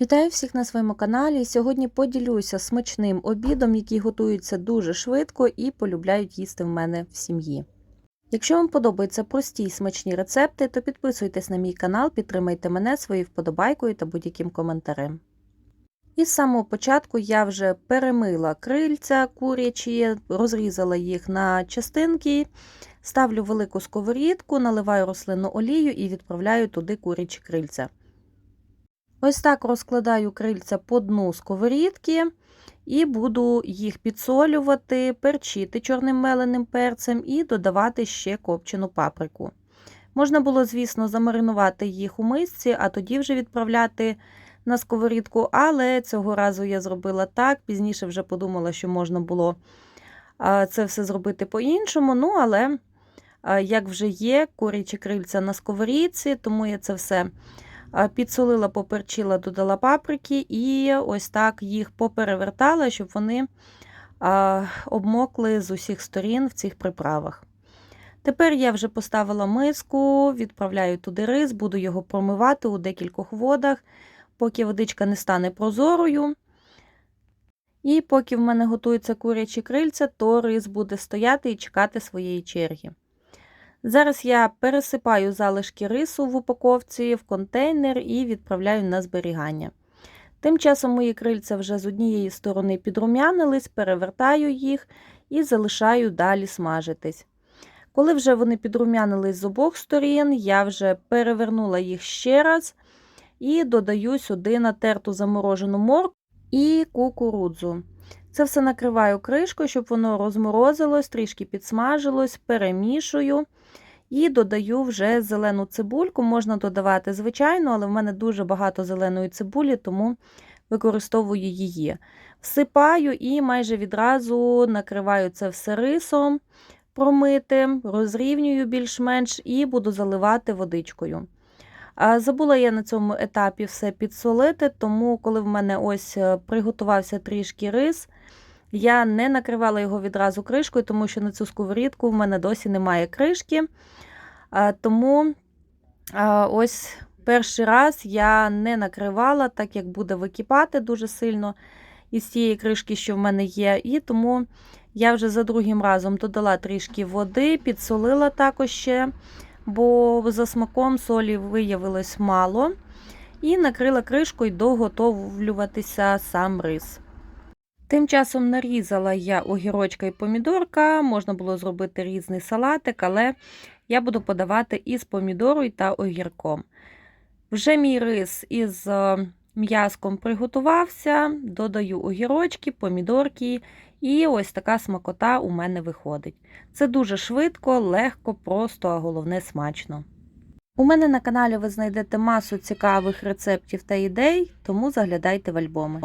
Вітаю всіх на своєму каналі. Сьогодні поділюся смачним обідом, який готується дуже швидко і полюбляють їсти в мене в сім'ї. Якщо вам подобаються прості і смачні рецепти, то підписуйтесь на мій канал, підтримайте мене своєю вподобайкою та будь-яким коментарем. І з самого початку я вже перемила крильця курячі, розрізала їх на частинки, ставлю велику сковорідку, наливаю рослинну олію і відправляю туди курячі крильця. Ось так розкладаю крильця по дну сковорідки і буду їх підсолювати, перчити чорним меленим перцем і додавати ще копчену паприку. Можна було, звісно, замаринувати їх у мисці, а тоді вже відправляти на сковорідку, але цього разу я зробила так. Пізніше вже подумала, що можна було це все зробити по-іншому. Ну, але як вже є, курячі крильця на сковорідці, тому я це все. Підсолила, поперчила, додала паприки і ось так їх поперевертала, щоб вони обмокли з усіх сторін в цих приправах. Тепер я вже поставила миску, відправляю туди рис, буду його промивати у декількох водах, поки водичка не стане прозорою. І поки в мене готуються курячі крильця, то рис буде стояти і чекати своєї черги. Зараз я пересипаю залишки рису в упаковці в контейнер і відправляю на зберігання. Тим часом мої крильця вже з однієї сторони підрум'янились, перевертаю їх і залишаю далі смажитись. Коли вже вони підрум'янились з обох сторін, я вже перевернула їх ще раз і додаю сюди натерту заморожену моркву і кукурудзу. Це все накриваю кришкою, щоб воно розморозилось, трішки підсмажилось, перемішую. І додаю вже зелену цибульку. Можна додавати звичайно, але в мене дуже багато зеленої цибулі, тому використовую її. Всипаю і майже відразу накриваю це все рисом промитим, розрівнюю більш-менш і буду заливати водичкою. Забула я на цьому етапі все підсолити, тому коли в мене ось е, приготувався трішки рис, я не накривала його відразу кришкою, тому що на цю сковорідку в мене досі немає кришки. Тому ось перший раз я не накривала, так як буде википати дуже сильно із цієї кришки, що в мене є. І тому я вже за другим разом додала трішки води, підсолила також ще, бо за смаком солі виявилось мало. І накрила кришкою доготовлюватися сам рис. Тим часом нарізала я огірочка і помідорка, можна було зробити різний салатик, але я буду подавати із помідорою та огірком. Вже мій рис із е, м'язком приготувався, додаю огірочки, помідорки, і ось така смакота у мене виходить. Це дуже швидко, легко, просто, а головне смачно. У мене на каналі ви знайдете масу цікавих рецептів та ідей, тому заглядайте в альбоми.